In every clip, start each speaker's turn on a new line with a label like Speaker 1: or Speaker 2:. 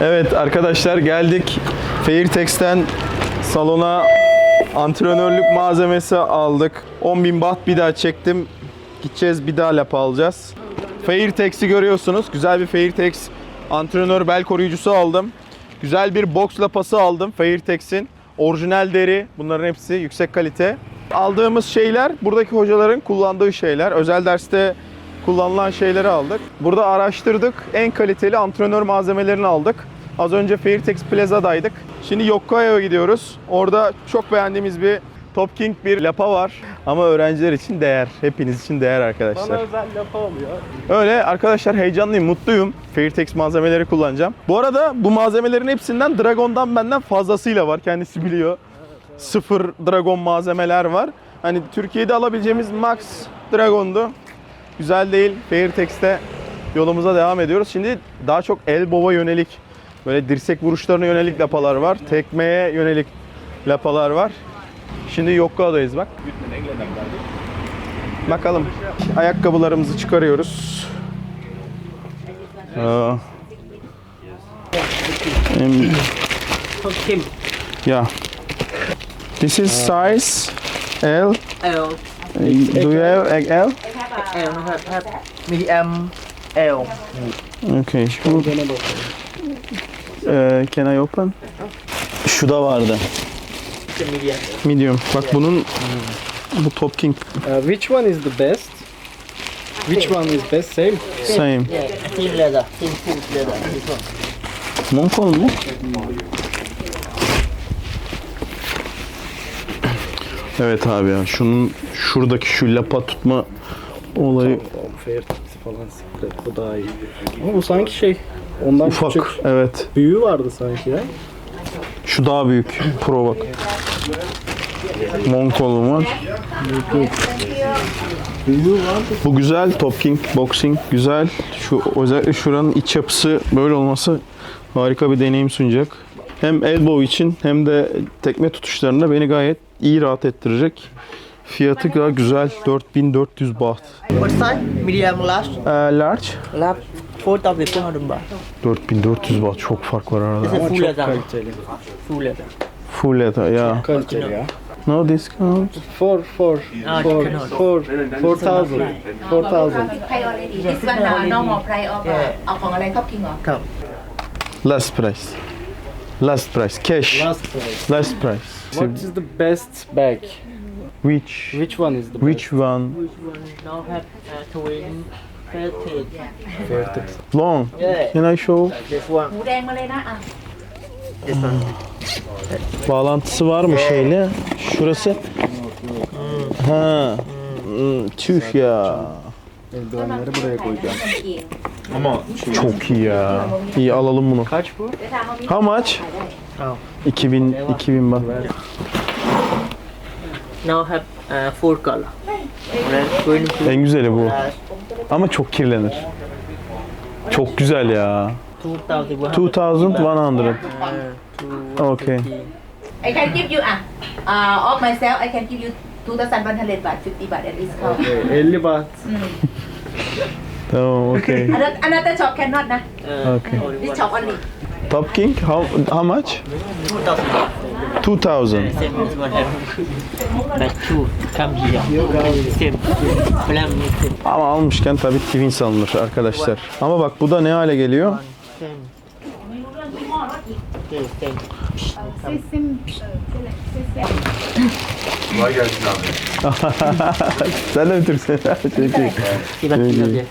Speaker 1: Evet arkadaşlar geldik. Fairtex'ten salona antrenörlük malzemesi aldık. 10.000 baht bir daha çektim. Gideceğiz bir daha lapa alacağız. Fairtex'i görüyorsunuz. Güzel bir Fairtex antrenör bel koruyucusu aldım. Güzel bir box lapası aldım Fairtex'in. Orijinal deri. Bunların hepsi yüksek kalite. Aldığımız şeyler buradaki hocaların kullandığı şeyler. Özel derste kullanılan şeyleri aldık. Burada araştırdık. En kaliteli antrenör malzemelerini aldık. Az önce Fairtex Plaza'daydık. Şimdi Yokkaya'ya gidiyoruz. Orada çok beğendiğimiz bir Top King bir lapa var. Ama öğrenciler için değer. Hepiniz için değer arkadaşlar.
Speaker 2: özel lapa oluyor.
Speaker 1: Öyle arkadaşlar heyecanlıyım, mutluyum. Fairtex malzemeleri kullanacağım. Bu arada bu malzemelerin hepsinden Dragon'dan benden fazlasıyla var. Kendisi biliyor. Sıfır Dragon malzemeler var. Hani Türkiye'de alabileceğimiz max Dragon'du. Güzel değil. Fairtex'te yolumuza devam ediyoruz. Şimdi daha çok elbow'a yönelik böyle dirsek vuruşlarına yönelik lapalar var. Tekmeye yönelik lapalar var. Şimdi Yokka'dayız bak. Bakalım. Ayakkabılarımızı çıkarıyoruz. Aa.
Speaker 2: Kim?
Speaker 1: yeah. This is size L.
Speaker 2: L.
Speaker 1: Do you have XL?
Speaker 2: Lนะครับครับ medium L
Speaker 1: Okay. Şu, Ee, can I open? Şu da vardı.
Speaker 2: medium
Speaker 1: Medium. Bak bunun bu Top King
Speaker 3: Uh, which one is the best? Which one is best? Same.
Speaker 1: same.
Speaker 2: yeah thin leather thin full leather this one
Speaker 1: Monkol mu? Evet abi ya şunun şuradaki şu lapa tutma olayı
Speaker 3: Fair taksi falan siklet. Bu daha iyi. Ama bu sanki şey. Ondan
Speaker 1: ufak.
Speaker 3: küçük.
Speaker 1: Evet.
Speaker 3: Büyüğü vardı sanki ya.
Speaker 1: Şu daha büyük. Pro bak. Monkol'um var. Bu güzel. Top King Boxing güzel. Şu özellikle şuranın iç yapısı böyle olması harika bir deneyim sunacak. Hem elbow için hem de tekme tutuşlarında beni gayet iyi rahat ettirecek. Fiyatı da güzel. 4400 baht.
Speaker 2: what size medium large
Speaker 1: Ee, large.
Speaker 2: large 4400 baht
Speaker 1: 4400 baht. Çok fark var arada.
Speaker 2: this is
Speaker 3: Ama
Speaker 2: full
Speaker 3: çok
Speaker 2: leather
Speaker 3: kaliteli.
Speaker 2: full leather
Speaker 1: Full leather ya.
Speaker 3: Kaliteli ya.
Speaker 1: No discount.
Speaker 3: For, for,
Speaker 2: Ah,
Speaker 3: for,
Speaker 2: cannot.
Speaker 3: for, 4000. 4000.
Speaker 4: price already. This one uh, normal price of uh, เอาของอะไรครอบคริงเหรอ
Speaker 2: ครับ
Speaker 1: Last price. Last price. Cash.
Speaker 3: Last price.
Speaker 1: Last price.
Speaker 3: What is the best bag?
Speaker 1: Which
Speaker 3: Which one is the
Speaker 1: which one?
Speaker 2: which one now have uh, twin thirteen
Speaker 3: best? Fair taxi.
Speaker 1: Long.
Speaker 2: yeah
Speaker 1: Can I show?
Speaker 2: this one
Speaker 4: หมูแดงมาเลยนะอ่ะ
Speaker 2: this one
Speaker 1: Bağlantısı var mı şeyle? Şurası. Ha. Hmm, Tüh ya.
Speaker 3: Eldivenleri buraya koyacağım.
Speaker 1: Çok iyi ya. İyi alalım bunu.
Speaker 3: Kaç bu?
Speaker 4: เดี๋ยวถามว่ามี
Speaker 1: How much?
Speaker 2: Al.
Speaker 1: 2000 2000 baht.
Speaker 2: now have uh, four color. We're going to
Speaker 1: En güzeli bu. Ama çok kirlenir. Çok güzel ya.
Speaker 2: 2,100.
Speaker 1: 2100.
Speaker 2: Uh,
Speaker 1: okay.
Speaker 4: I can give you ah uh, of myself I can give you 2,100 baht 50 baht at discount.
Speaker 3: 50 baht.
Speaker 1: Tamam, oh, okay.
Speaker 4: Another, another shop cannot nah.
Speaker 2: Uh,
Speaker 1: okay.
Speaker 4: This shop only.
Speaker 1: Top King, how, how much?
Speaker 2: 2,000 baht.
Speaker 1: 2000.
Speaker 2: same as one have but two come here same plan me same
Speaker 1: Ama almışken tabii Twins alınır arkadaşlar. Ama bak bu da ne hale geliyor? Sen de mi Türksün? Çok iyi.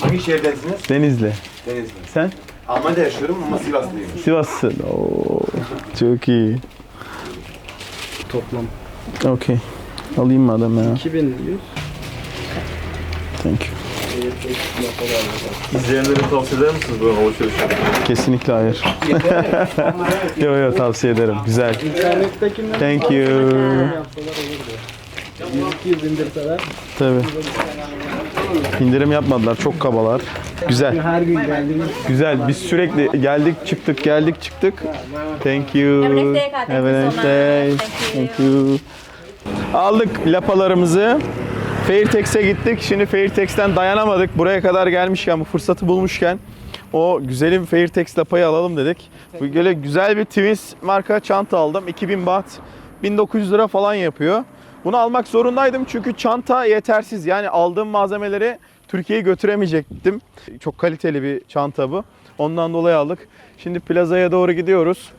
Speaker 5: Hangi şehirdensiniz?
Speaker 1: Denizli.
Speaker 5: Denizli.
Speaker 1: Sen?
Speaker 5: Almanya'da yaşıyorum ama Sivaslıyım.
Speaker 1: Sivas'sın. Oo, çok iyi.
Speaker 3: Toplam.
Speaker 1: Okey. Alayım madem ya.
Speaker 3: 2100.
Speaker 1: Thank you.
Speaker 5: İzleyenlere tavsiye eder misiniz bu alışveriş
Speaker 1: Kesinlikle hayır. yo yo tavsiye ederim. Güzel.
Speaker 3: İnternettekinden
Speaker 1: Thank you.
Speaker 3: yapsalar olurdu. 100 indirseler
Speaker 1: Tabii. İndirim yapmadılar. Çok kabalar. Güzel.
Speaker 3: her gün geldiğimiz
Speaker 1: Güzel. Biz sürekli geldik çıktık geldik çıktık. Thank you.
Speaker 4: Have a nice day. Thank
Speaker 1: Have a
Speaker 4: you so
Speaker 1: nice
Speaker 4: much.
Speaker 1: day.
Speaker 4: Thank
Speaker 1: Thank you. Aldık lapalarımızı. Fairtex'e gittik. Şimdi Fairtex'ten dayanamadık. Buraya kadar gelmişken, bu fırsatı bulmuşken O güzelim Fairtex lapayı alalım dedik. Bu böyle güzel bir Twins marka çanta aldım. 2000 baht. 1900 lira falan yapıyor. Bunu almak zorundaydım çünkü çanta yetersiz. Yani aldığım malzemeleri Türkiye'ye götüremeyecektim. Çok kaliteli bir çanta bu. Ondan dolayı aldık. Şimdi plazaya doğru gidiyoruz.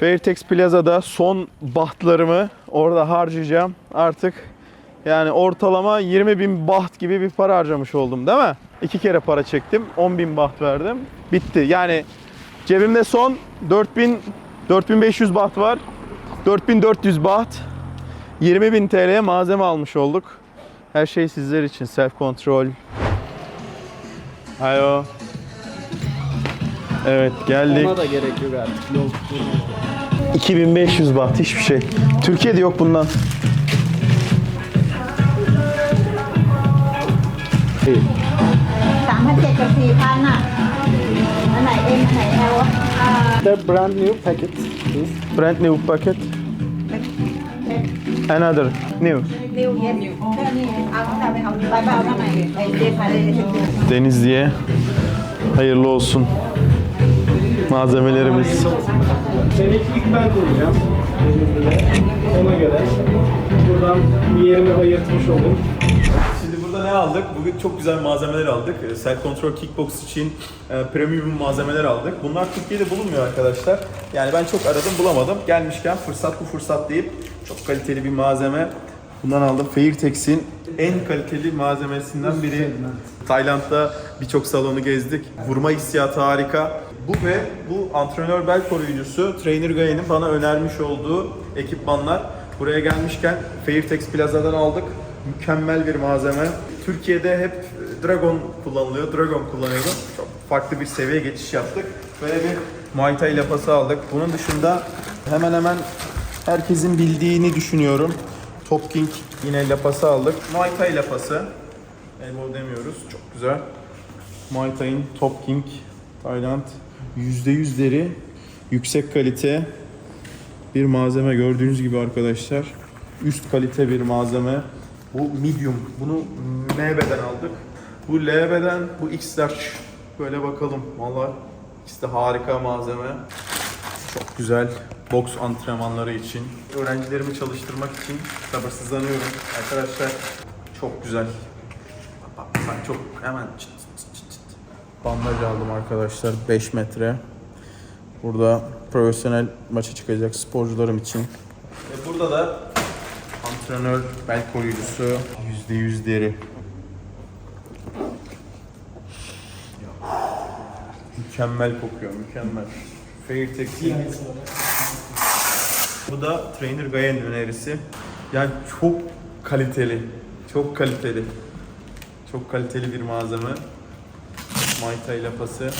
Speaker 1: Fairtex Plaza'da son bahtlarımı orada harcayacağım. Artık yani ortalama 20 bin baht gibi bir para harcamış oldum değil mi? İki kere para çektim. 10 bin baht verdim. Bitti. Yani cebimde son 4000 4500 baht var. 4400 baht. 20 bin TL'ye malzeme almış olduk. Her şey sizler için. Self control. Alo. Evet geldik.
Speaker 3: Ona da gerek yok artık. Yol
Speaker 1: 2500 baht hiçbir şey. Türkiye'de yok bundan.
Speaker 6: สามพันเจ็ดกับสี่พันอ่ะ อันไหนเอ็มอันไหนแอลอ่า
Speaker 3: The brand new packet please.
Speaker 1: Brand new packet. Another new.
Speaker 6: นิวเย็นนิวแค่นี้เอาเท่าไหร่ไปเอาใบเบาเท่าไหร่ไอ้เจ็ดพันเลย
Speaker 1: Denizli'ye hayırlı olsun. Malzemelerimiz.
Speaker 3: Seni ilk ben koyacağım. Ona göre buradan bir yerimi ayırtmış oldum.
Speaker 1: Şimdi burada ne aldık? Bugün çok güzel malzemeler aldık. Ee, Self Control Kickbox için e, premium malzemeler aldık. Bunlar Türkiye'de bulunmuyor arkadaşlar. Yani ben çok aradım bulamadım. Gelmişken fırsat bu fırsat deyip çok kaliteli bir malzeme bundan aldım. Fairtex'in en kaliteli malzemesinden biri. Tayland'da birçok salonu gezdik. Vurma hissiyatı harika. Bu ve bu antrenör bel koruyucusu Trainer Guy'nin bana önermiş olduğu ekipmanlar. Buraya gelmişken Fairtex Plaza'dan aldık. Mükemmel bir malzeme. Türkiye'de hep Dragon kullanılıyor. Dragon kullanıyordum. Çok farklı bir seviye geçiş yaptık. Böyle bir Muay Thai lapası aldık. Bunun dışında hemen hemen herkesin bildiğini düşünüyorum. Top King yine lapası aldık. Muay Thai lapası. Elbow demiyoruz. Çok güzel. Muay Thai'in Top King Tayland %100 deri yüksek kalite bir malzeme gördüğünüz gibi arkadaşlar. Üst kalite bir malzeme. Bu medium. Bunu MB'den aldık. Bu LB'den bu X large. Böyle bakalım. Vallahi ikisi de harika malzeme. Çok güzel boks antrenmanları için. Öğrencilerimi çalıştırmak için sabırsızlanıyorum. Arkadaşlar çok güzel. Bak, çok hemen çıt çıt çıt. Bandaj aldım arkadaşlar 5 metre. Burada profesyonel maça çıkacak sporcularım için. Ve burada da antrenör bel koruyucusu %100 deri. Mükemmel kokuyor, mükemmel. Fairtex'in bu da Trainer Gayen önerisi. Yani çok kaliteli. Çok kaliteli. Çok kaliteli bir malzeme. Muay Thai lapası.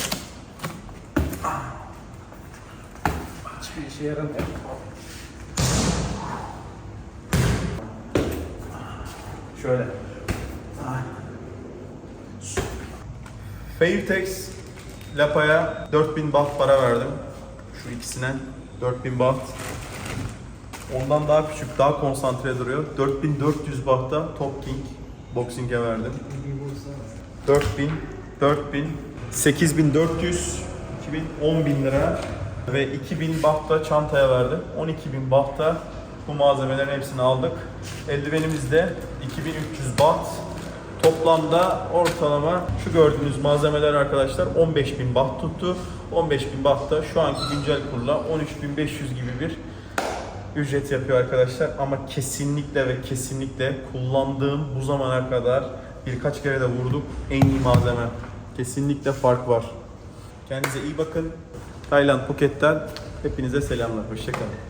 Speaker 3: Hiçbir işe yaramıyor.
Speaker 1: Şöyle. Fairtex Lapa'ya 4000 baht para verdim. Şu ikisine 4000 baht. Ondan daha küçük, daha konsantre duruyor. 4400 bahta Top King Boxing'e verdim. 4000, 4000, 8400, 2000, 10.000 lira ve 2000 bahta çantaya verdim. 12.000 bahta bu malzemelerin hepsini aldık. Eldivenimiz de 2300 baht. Toplamda ortalama şu gördüğünüz malzemeler arkadaşlar 15.000 baht tuttu. 15.000 baht da şu anki güncel kurla 13.500 gibi bir ücret yapıyor arkadaşlar ama kesinlikle ve kesinlikle kullandığım bu zamana kadar birkaç kere de vurduk en iyi malzeme. Kesinlikle fark var. Kendinize iyi bakın. Tayland Phuket'ten hepinize selamlar. Hoşçakalın.